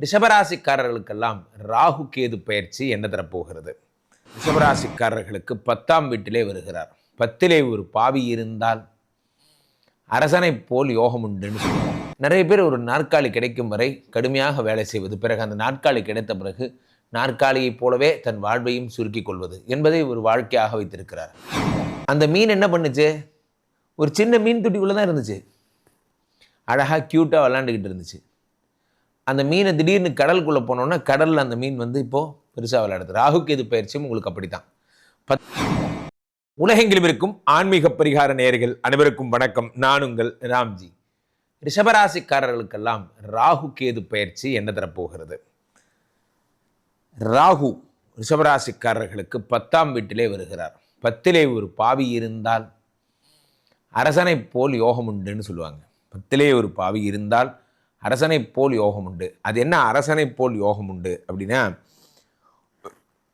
ரிஷபராசிக்காரர்களுக்கெல்லாம் ராகு கேது பயிற்சி என்ன தரப்போகிறது? ரிஷபராசிக்காரர்களுக்கு பத்தாம் வீட்டிலே வருகிறார். பத்திலே ஒரு பாவி இருந்தால் அரசனைப் போல் யோகம் உண்டுன்னு நிறைய பேர் ஒரு நாற்காலி கிடைக்கும் வரை கடுமையாக வேலை செய்வது பிறகு அந்த நாற்காலி கிடைத்த பிறகு நாற்காலியைப் போலவே தன் வாழ்வையும் சுருக்கிக் கொள்வது என்பதை ஒரு வாழ்க்கையாக வைத்திருக்கிறார். அந்த மீன் என்ன பண்ணுச்சு? ஒரு சின்ன மீன் துட்டிக்குள்ளே தான் இருந்துச்சு. அழகாக க்யூட்டாக விளாண்டுக்கிட்டு இருந்துச்சு. அந்த மீனை திடீர்னு கடலுக்குள்ளே போனோன்னா கடலில் அந்த மீன் வந்து இப்போது பெருசாக விளையாடுது. ராகுக்கு எது பயிற்சியும் உங்களுக்கு அப்படித்தான். பத் உலகெங்கிலும் இருக்கும் ஆன்மீக பரிகார நேயர்கள் அனைவருக்கும் வணக்கம். நான் உங்கள் ராம்ஜி. ரிஷபராசிக்காரர்களுக்கெல்லாம் ராகு கேது பயிற்சி என்ன தரப்போகிறது? ராகு ரிஷபராசிக்காரர்களுக்கு பத்தாம் வீட்டிலே வருகிறார். பத்திலே ஒரு பாவி இருந்தால் அரசனைப் போல் யோகம் உண்டுன்னு சொல்லுவாங்க. பத்திலே ஒரு பாவி இருந்தால் அரசனைப் போல் யோகம் உண்டு. அது என்ன அரசனைப் போல் யோகம் உண்டு அப்படின்னா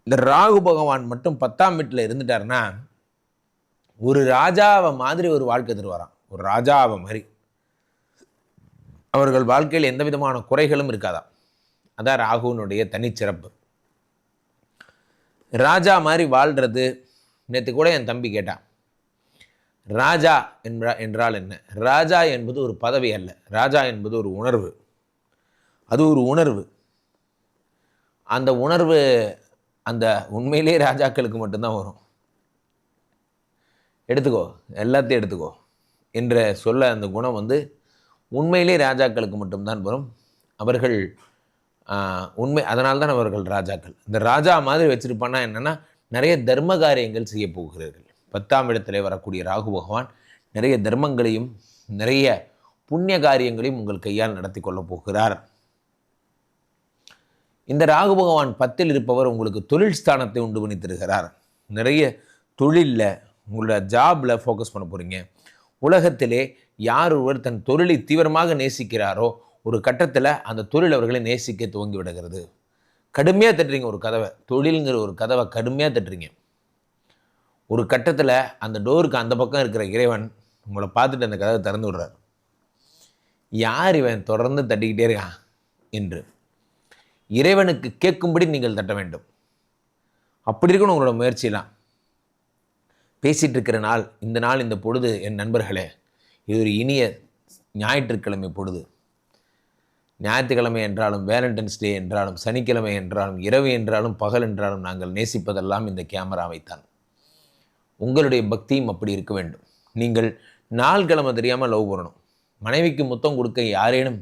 இந்த ராகு பகவான் மட்டும் பத்தாம் வீட்டில் இருந்துட்டாருன்னா ஒரு ராஜாவை மாதிரி ஒரு வாழ்க்கை தருவாராம். ஒரு ராஜாவை மாதிரி. அவர்கள் வாழ்க்கையில் எந்த விதமான குறைகளும் இருக்காதாம். அதான் ராகுவினுடைய தனிச்சிறப்பு. ராஜா மாதிரி வாழ்கிறது நேற்று கூட என் தம்பி கேட்டான். ராஜா என்றா என்றால் என்ன? ராஜா என்பது ஒரு பதவி அல்ல. ராஜா என்பது ஒரு உணர்வு. அது ஒரு உணர்வு. அந்த உணர்வு அந்த உண்மையிலே ராஜாக்களுக்கு மட்டும்தான் வரும். எடுத்துக்கோ எல்லாத்தையும் எடுத்துக்கோ. என்ற சொல்ல அந்த குணம் வந்து உண்மையிலே ராஜாக்களுக்கு மட்டும்தான் வரும். அவர்கள் ஆஹ், உண்மை அதனால்தான் தான் அவர்கள் ராஜாக்கள். இந்த ராஜா மாதிரி வச்சுருப்பான்னா என்னென்னா நிறைய தர்ம காரியங்கள் செய்ய போகிறார்கள். பத்தாம் இடத்திலே வரக்கூடிய ராகு பகவான் நிறைய தர்மங்களையும் நிறைய புண்ணிய காரியங்களையும் உங்கள் கையால் நடத்தி கொள்ளப் போகிறார். இந்த ராகு பகவான் பத்தில் இருப்பவர் உங்களுக்கு தொழில் ஸ்தானத்தை உண்டு பண்ணி தருகிறார். நிறைய தொழிலில் உங்களோட ஜாபில் ஃபோக்கஸ் பண்ண போகிறீங்க உலகத்திலே யார் ஒருவர் தன் தொழிலை தீவிரமாக நேசிக்கிறாரோ ஒரு கட்டத்தில் அந்த தொழில் அவர்களை நேசிக்க துவங்கி விடுகிறது. கடுமையாக தட்டுறீங்க ஒரு கதவை. தொழிலுங்கிற ஒரு கதவை கடுமையாக தட்டுறீங்க. ஒரு கட்டத்தில் அந்த டோருக்கு அந்த பக்கம் இருக்கிற இறைவன் உங்களை பார்த்துட்டு அந்த கதவை திறந்து விடுறார். யார் இவன் தொடர்ந்து தட்டிக்கிட்டே இருக்கான் என்று. இறைவனுக்கு கேட்கும்படி நீங்கள் தட்ட வேண்டும். அப்படி இருக்கணும் உங்களோட முயற்சியெல்லாம். பேசிகிட்டு இருக்கிற நாள் இந்த நாள் இந்த பொழுது என் நண்பர்களே இது ஒரு இனிய ஞாயிற்றுக்கிழமை பொழுது. ஞாயிற்றுக்கிழமை என்றாலும் வேலண்டைன்ஸ் டே என்றாலும் சனிக்கிழமை என்றாலும் இரவு என்றாலும் பகல் என்றாலும் நாங்கள் நேசிப்பதெல்லாம் இந்த கேமராவைத்தான். உங்களுடைய பக்தியும் அப்படி இருக்க வேண்டும். நீங்கள் நாள் கிழமை தெரியாமல் லவ் பண்ணணும். மனைவிக்கு முத்தம் கொடுக்க யாரேனும்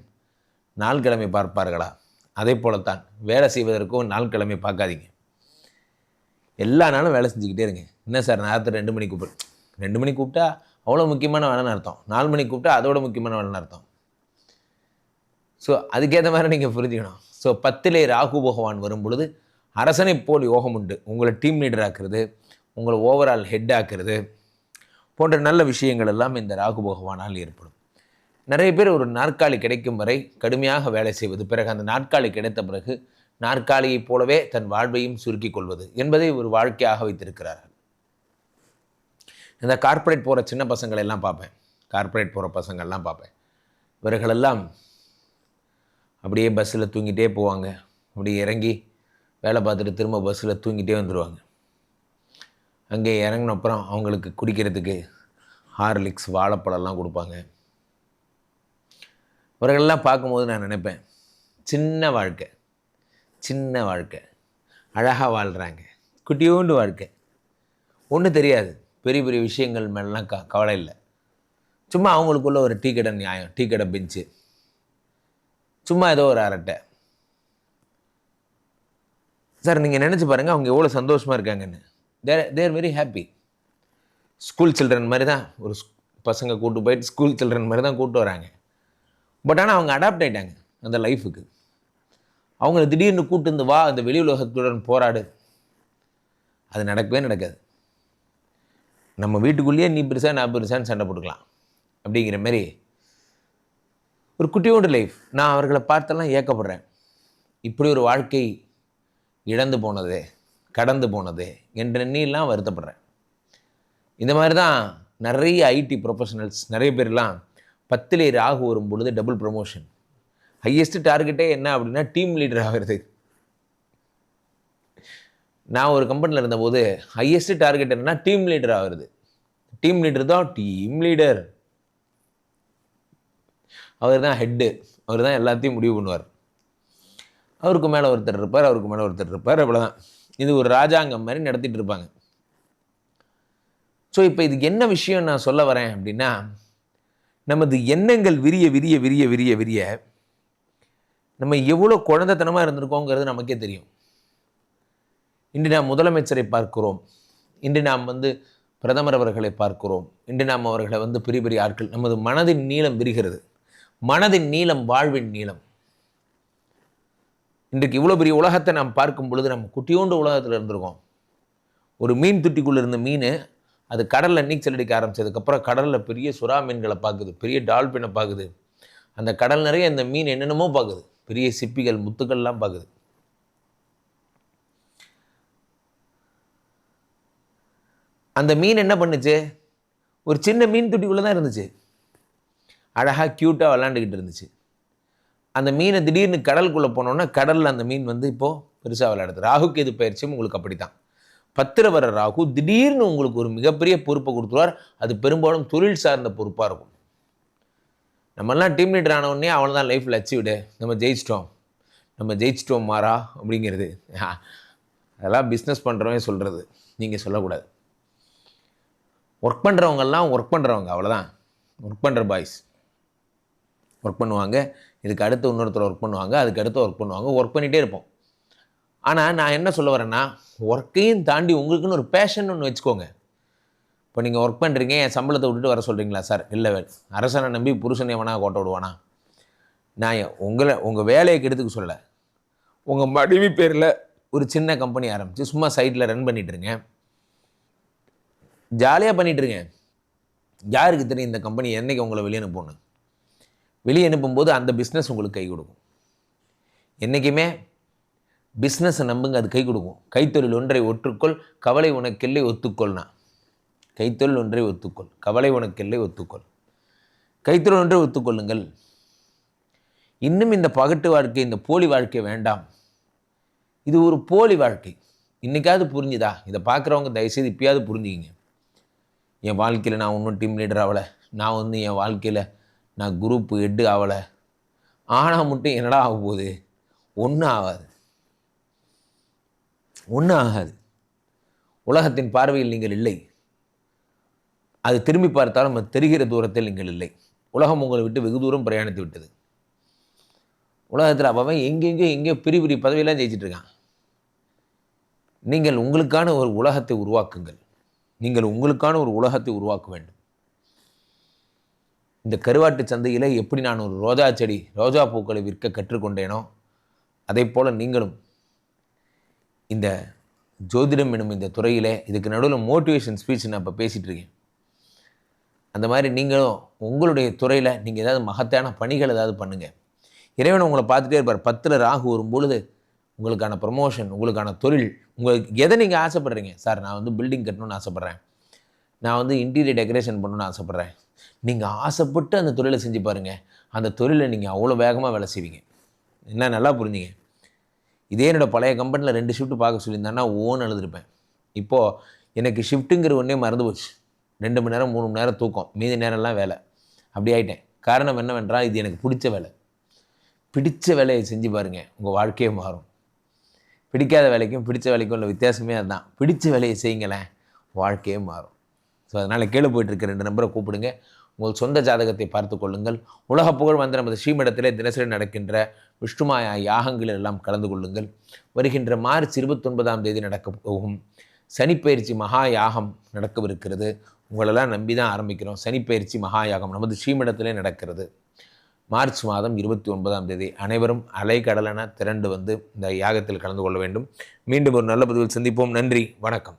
நாள் கிழமை பார்ப்பார்களா? அதே போலத்தான் வேலை செய்வதற்கும் நாள் கிழமை பார்க்காதீங்க. எல்லா நாளும் வேலை செஞ்சுக்கிட்டே இருங்க. என்ன சார் நேரத்தில் ரெண்டு மணிக்கு கூப்பிடு. ரெண்டு மணிக்கு கூப்பிட்டா அவ்வளோ முக்கியமான வேலைன்னு அர்த்தம். நாலு மணிக்கு கூப்பிட்டா அதோட முக்கியமான வேலைன்னு அர்த்தம். ஸோ அதுக்கேற்ற மாதிரி நீங்கள் புரிஞ்சுக்கணும். ஸோ பத்திலே ராகு பகவான் வரும் பொழுது அரசனைப் போல் யோகம் உண்டு. உங்களை டீம் லீடர் ஆக்குறது உங்களை ஓவரால் ஹெட் ஆக்குறது போன்ற நல்ல விஷயங்கள் எல்லாம் இந்த ராகு பகவானால் ஏற்படும். நிறைய பேர் ஒரு நாற்காலி கிடைக்கும் வரை கடுமையாக வேலை செய்வது பிறகு அந்த நாற்காலி கிடைத்த பிறகு நாற்காலியைப் போலவே தன் வாழ்வையும் சுருக்கிக் கொள்வது என்பதை ஒரு வாழ்க்கையாக வைத்திருக்கிறார்கள். இந்த கார்ப்பரேட் போகிற சின்ன பசங்களை எல்லாம் பார்ப்பேன். கார்ப்பரேட் போகிற பசங்கள்லாம் பார்ப்பேன். இவர்களெல்லாம் அப்படியே பஸ்ஸில் தூங்கிட்டே போவாங்க. அப்படியே இறங்கி வேலை பார்த்துட்டு திரும்ப பஸ்ஸில் தூங்கிட்டே வந்துடுவாங்க அங்கே இறங்கின அப்புறம் அவங்களுக்கு குடிக்கிறதுக்கு ஹார்லிக்ஸ் வாழைப்பழம்லாம் கொடுப்பாங்க. இவர்களெல்லாம் பார்க்கும்போது நான் நினைப்பேன் சின்ன வாழ்க்கை சின்ன வாழ்க்கை அழகாக வாழ்கிறாங்க குட்டியோண்டு வாழ்க்கை. ஒன்றும் தெரியாது பெரிய பெரிய விஷயங்கள் மேலாம் க கவலை இல்லை. சும்மா அவங்களுக்குள்ள ஒரு டீ கடை நியாயம் டீ கடை பெஞ்சு சும்மா ஏதோ ஒரு அரட்டை. சார் நீங்கள் நினச்சி பாருங்கள் அவங்க எவ்வளோ சந்தோஷமாக இருக்காங்கன்னு. They're they're very happy school children மாதிரி தான் ஒரு பசங்க கூட்டு போயிட்டு ஸ்கூல் சில்ட்ரன் மாதிரி தான் கூப்பிட்டு வராங்க. பட் ஆனால் அவங்க அடாப்ட் ஆயிட்டாங்க அந்த லைஃபுக்கு அவங்கள திடீர்னு கூட்டு வந்து வா அந்த வெளி உலகத்துடன் போராடு. அது நடக்கவே நடக்காது. நம்ம வீட்டுக்குள்ளேயே நீ பெருசா நான் பெருசான்னு சண்டை போட்டுக்கலாம். அப்படிங்கிற மாதிரி ஒரு குட்டியோண்டு லைஃப் நான் அவர்களை பார்த்தெல்லாம் ஏக்கப்படுறேன். இப்படி ஒரு வாழ்க்கை இழந்து போனதே. கடந்து போனது என்ற எண்ணிலாம் வருத்தப்படுறேன். இந்த மாதிரி தான் நிறைய ஐடி ப்ரொஃபஷனல்ஸ் நிறைய பேர்லாம் பத்திலே ராகு வரும் பொழுது டபுள் ப்ரமோஷன் ஹையஸ்ட் டார்கெட்டே என்ன அப்படின்னா டீம் லீடர் ஆகிறது. நான் ஒரு கம்பெனியில் இருந்தபோது ஹையஸ்ட் டார்கெட் என்னன்னா டீம் லீடர் ஆகிறது. டீம் லீடர் தான் டீம் லீடர் அவர் தான் ஹெட்டு அவர் தான் எல்லாத்தையும் முடிவு பண்ணுவார். அவருக்கு மேலே ஒருத்தர் இருப்பார் அவருக்கு மேலே ஒருத்தர் இருப்பார் அவ்வளோதான் இது ஒரு ராஜாங்கம் மாதிரி நடத்திட்டு இருப்பாங்க. ஸோ இப்போ இதுக்கு என்ன விஷயம் நான் சொல்ல வரேன் அப்படின்னா நமது எண்ணங்கள் விரிய விரிய விரிய விரிய விரிய நம்ம எவ்வளோ குழந்தைத்தனமாக இருந்திருக்கோங்கிறது நமக்கே தெரியும். இன்று நாம் முதலமைச்சரை பார்க்கிறோம். இன்று நாம் வந்து பிரதமர் அவர்களை பார்க்கிறோம். இன்று நாம் அவர்களை வந்து பெரிய பெரிய ஆட்கள் நமது மனதின் நீளம் விரிகிறது. மனதின் நீளம் வாழ்வின் நீளம். இன்றைக்கு இவ்வளோ பெரிய உலகத்தை நாம் பார்க்கும் பொழுது நம்ம குட்டியோண்டு உலகத்தில் இருந்திருக்கோம். ஒரு மீன் துட்டிக்குள்ளே இருந்த மீன் அது கடலில் நீச்சல் அடிக்க ஆரம்பிச்சதுக்கப்புறம் கடலில் பெரிய சுறா மீன்களை பார்க்குது பெரிய டால்பினை பார்க்குது. அந்த கடல் நிறைய அந்த மீன் என்னென்னமோ பார்க்குது பெரிய சிப்பிகள் முத்துக்கள்லாம் பார்க்குது. அந்த மீன் என்ன பண்ணுச்சு? ஒரு சின்ன மீன் துட்டிக்குள்ளே தான் இருந்துச்சு அழகாக க்யூட்டாக விளாண்டுக்கிட்டு இருந்துச்சு. அந்த மீனை திடீர்னு கடலுக்குள்ளே போனோன்னா கடலில் அந்த மீன் வந்து இப்போது பெருசாக விளையாடுது. ராகுக்கு எது பயிற்சியும் உங்களுக்கு அப்படி தான் பத்திர வர ராகு திடீர்னு உங்களுக்கு ஒரு மிகப்பெரிய பொறுப்பை கொடுத்துருவார். அது பெரும்பாலும் தொழில் சார்ந்த பொறுப்பாக இருக்கும். நம்மெல்லாம் டீம் லீடர் ஆனவுடனே அவனை தான் லைஃப்பில் அச்சீவ்டு நம்ம ஜெயிச்சிட்டோம். நம்ம ஜெயிச்சிட்டோம் மாறா அப்படிங்கிறது. அதெல்லாம் பிஸ்னஸ் பண்ணுறவன் சொல்கிறது நீங்கள் சொல்லக்கூடாது. ஒர்க் பண்ணுறவங்கெல்லாம் ஒர்க் பண்ணுறவங்க அவ்வளோதான் ஒர்க் பண்ணுற பாய்ஸ் ஒர்க் பண்ணுவாங்க. இதுக்கு அடுத்து இன்னொருத்தர் ஒர்க் பண்ணுவாங்க அதுக்கு அடுத்து ஒர்க் பண்ணுவாங்க ஒர்க் பண்ணிகிட்டே இருப்போம். ஆனால் நான் என்ன சொல்ல வரேன்னா ஒர்க்கையும் தாண்டி உங்களுக்குன்னு ஒரு பேஷன் ஒன்று வச்சுக்கோங்க. இப்போ நீங்கள் ஒர்க் பண்ணுறீங்க என் சம்பளத்தை விட்டுட்டு வர சொல்கிறீங்களா சார் இல்லை அரசனை நம்பி புருஷனை வேணா கோட்டை விடுவானா? நான் உங்களை உங்கள் வேலையை கெடுத்துக்க சொல்லலை. உங்கள் மனைவி பேரில் ஒரு சின்ன கம்பெனி ஆரம்பித்து சும்மா சைட்டில் ரன் பண்ணிட்டுருங்க ஜாலியாக பண்ணிட்டுருங்க யாருக்கு தெரியும் இந்த கம்பெனி என்றைக்கு உங்களை வெளியே அனுப்பணும் வெளியே அனுப்பும்போது அந்த பிஸ்னஸ் உங்களுக்கு கை கொடுக்கும். என்றைக்குமே பிஸ்னஸை நம்புங்க அது கை கொடுக்கும். கைத்தொழில் ஒன்றை ஒற்றுக்கொள் கவலை உனக்கெல்லை ஒத்துக்கொள்னா கைத்தொழில் ஒன்றை ஒத்துக்கொள் கவலை உனக்கெல்லை ஒத்துக்கொள். கைத்தொழில் ஒன்றை ஒத்துக்கொள்ளுங்கள். இன்னும் இந்த பகட்டு வாழ்க்கை இந்த போலி வாழ்க்கை வேண்டாம். இது ஒரு போலி வாழ்க்கை. இன்றைக்காவது புரிஞ்சுதா? இதை பார்க்குறவங்க தயவுசெய்து இப்பயாவது புரிஞ்சுக்கிங்க. என் வாழ்க்கையில் நான் ஒன்றும் டீம் லீடர் ஆகலை. நான் வந்து என் வாழ்க்கையில் நான் குரூப் எட்டு ஆகலை ஆனால் மட்டும் என்னடா ஆக போகுது? ஒன்றும் ஆகாது. ஒன்றும் ஆகாது. உலகத்தின் பார்வையில் நீங்கள் இல்லை. அது திரும்பி பார்த்தாலும் நம்ம தெரிகிற தூரத்தில் நீங்கள் இல்லை. உலகம் உங்களை விட்டு வெகு தூரம் பிரயாணித்து விட்டது. உலகத்தில் அவன் எங்கெங்கே எங்கேயோ பெரிய பெரிய பதவியெல்லாம் ஜெயிச்சிட்டு இருக்கான். நீங்கள் உங்களுக்கான ஒரு உலகத்தை உருவாக்குங்கள். நீங்கள் உங்களுக்கான ஒரு உலகத்தை உருவாக்க வேண்டும். இந்த கருவாட்டு சந்தையில் எப்படி நான் ஒரு ரோஜா செடி ரோஜா பூக்களை விற்க கற்றுக்கொண்டேனோ அதே போல் நீங்களும் இந்த ஜோதிடம் எனும் இந்த துறையில் இதுக்கு நடுவில் மோட்டிவேஷன் ஸ்பீச் நான் இப்போ பேசிகிட்டு இருக்கேன். அந்த மாதிரி நீங்களும் உங்களுடைய துறையில் நீங்கள் ஏதாவது மகத்தான பணிகள் ஏதாவது பண்ணுங்கள் இறைவன் உங்களை பார்த்துட்டே இருப்பார். பத்தில் ராகு வரும்பொழுது உங்களுக்கான ப்ரமோஷன் உங்களுக்கான தொழில் உங்களுக்கு எதை நீங்கள் ஆசைப்பட்றீங்க? சார் நான் வந்து பில்டிங் கட்டணும்னு ஆசைப்பட்றேன். நான் வந்து இன்டீரியர் டெக்கரேஷன் பண்ணணும்னு ஆசைப்பட்றேன். நீங்கள் ஆசைப்பட்டு அந்த தொழிலை செஞ்சு பாருங்கள் அந்த தொழிலை நீங்கள் அவ்வளோ வேகமாக வேலை செய்வீங்க. என்ன நல்லா புரிஞ்சுங்க. இதே என்னோடய பழைய கம்பெனியில் ரெண்டு ஷிஃப்ட் பார்க்க சொல்லியிருந்தேன்னா ஓன் எழுதிருப்பேன். இப்போது எனக்கு ஷிஃப்ட்டுங்கிற ஒன்றே மறந்து போச்சு. ரெண்டு மணி நேரம் மூணு மணி நேரம் தூக்கம். மீதி நேரம்லாம் வேலை. அப்படி ஆகிட்டேன் காரணம் என்னவென்றால் இது எனக்கு பிடிச்ச வேலை. பிடிச்ச வேலையை செஞ்சு பாருங்கள் உங்கள் வாழ்க்கையே மாறும். பிடிக்காத வேலைக்கும் பிடிச்ச வேலைக்கும் உள்ள வித்தியாசமே அதுதான். பிடிச்ச வேலையை செய்யுங்களேன் வாழ்க்கையே மாறும். ஸோ அதனால் கீழே போயிட்டுருக்க ரெண்டு நம்பரை கூப்பிடுங்க. உங்கள் சொந்த ஜாதகத்தை பார்த்து கொள்ளுங்கள். உலக புகழ் வந்த நமது ஸ்ரீமடத்திலே தினசரி நடக்கின்ற விஷ்ணுமாயா யாகங்களில் எல்லாம் கலந்து கொள்ளுங்கள். வருகின்ற மார்ச் இருபத்தொன்பதாம் தேதி நடக்க போகும் சனிப்பயிற்சி மகா யாகம் நடக்கவிருக்கிறது. உங்களெல்லாம் நம்பி தான் ஆரம்பிக்கிறோம். சனிப்பயிற்சி மகா யாகம் நமது ஸ்ரீமடத்திலே நடக்கிறது. மார்ச் மாதம் இருபத்தி ஒன்பதாம் தேதி அனைவரும் அலைக்கடலென திரண்டு வந்து இந்த யாகத்தில் கலந்து கொள்ள வேண்டும். மீண்டும் ஒரு நல்ல பதிவில் சந்திப்போம். நன்றி. வணக்கம்.